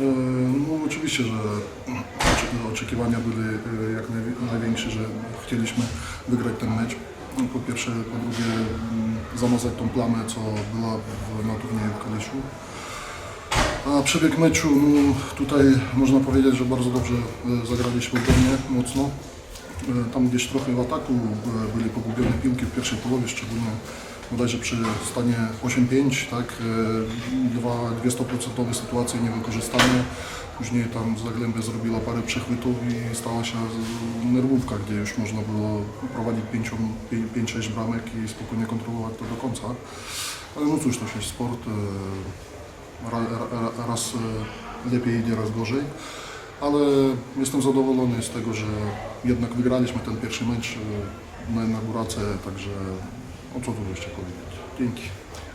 E, No oczywiście, że oczekiwania były e, jak naj- największe, że chcieliśmy wygrać ten mecz. Po pierwsze, po drugie mm, zamazać tą plamę, co była w, na turnieju w Kaliszu. A przebieg meczu, no, tutaj można powiedzieć, że bardzo dobrze e, zagraliśmy obronnie, mocno. Tam gdzieś trochę w ataku byli pogubione piłki w pierwszej połowie, szczególnie bodajże przy stanie 8-5, tak, e, dwa, dwie 100% sytuacje niewykorzystane. Później tam Zagłębie zrobiła parę przechwytów i stała się nerwówka, gdzie już można było prowadzić 5-6 bramek i spokojnie kontrolować to do końca. Ale no cóż, to jest sport. e, Ra, ra, raz e, lepiej idzie, raz gorzej. Ale jestem zadowolony z tego, że jednak wygraliśmy ten pierwszy mecz na inaugurację, także o co tu jeszcze powiedzieć. Dzięki.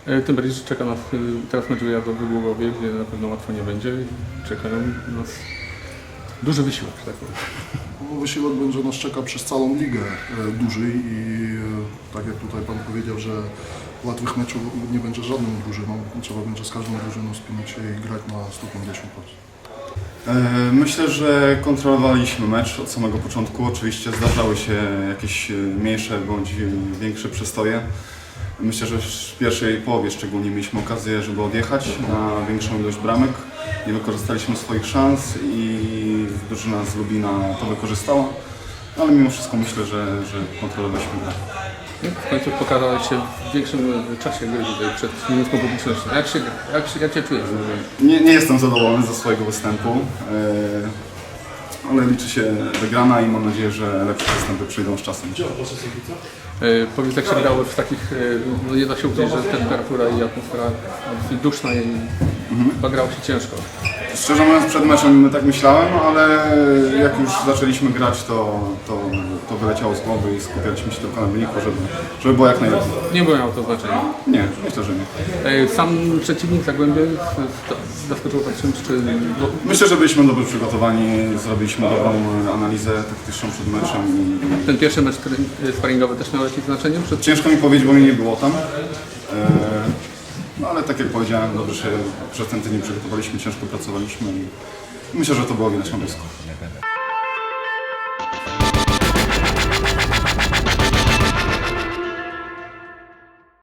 E, Tym bardziej, że czeka nas y, teraz mecz wyjazdowy w Głogowie, gdzie na pewno łatwo nie będzie. Czekają nas duży wysiłek, że tak powiem. No, wysiłek będzie nas czeka przez całą ligę e, duży i e, tak jak tutaj Pan powiedział, że łatwych meczów nie będzie żadną drużyną. Trzeba będzie z każdą drużyną spinać się i grać na 150%. E, Myślę, że kontrolowaliśmy mecz od samego początku. Oczywiście zdarzały się jakieś e, mniejsze bądź większe przestoje. Myślę, że w pierwszej połowie szczególnie mieliśmy okazję, żeby odjechać na większą ilość bramek. Nie wykorzystaliśmy swoich szans i drużyna z Lubina to wykorzystała. Ale mimo wszystko myślę, że, że kontrolowaliśmy grę. W końcu pokazałeś się w większym czasie gry tutaj przed niemiecką publicznością. Jak się, jak się, jak się czujesz? Nie, nie jestem zadowolony ze swojego występu, e, ale liczy się wygrana i mam nadzieję, że lepsze występy przyjdą z czasem. E, Powiedz, jak się grało w takich, e, no nie da się ukryć, że temperatura i atmosfera duszna i chyba grało się ciężko. Szczerze mówiąc, przed meczem tak myślałem, ale jak już zaczęliśmy grać, to, to, to wyleciało z głowy i skupialiśmy się tylko na wyniku, żeby, żeby było jak najlepiej. Nie było miało to znaczenia. Nie, myślę, że nie. E, Sam przeciwnik Zagłębie w- zaskoczył tak czymś, czy... bo Myślę, że byliśmy dobrze przygotowani, zrobiliśmy dobrą analizę taktyczną przed meczem i Ten pierwszy mecz trening- sparingowy też miał jakieś znaczenie? Przed... ciężko mi powiedzieć, bo mnie nie było tam. E, No ale tak jak powiedziałem, dobrze się przez ten tydzień przygotowaliśmy, ciężko pracowaliśmy i myślę, że to było widać na.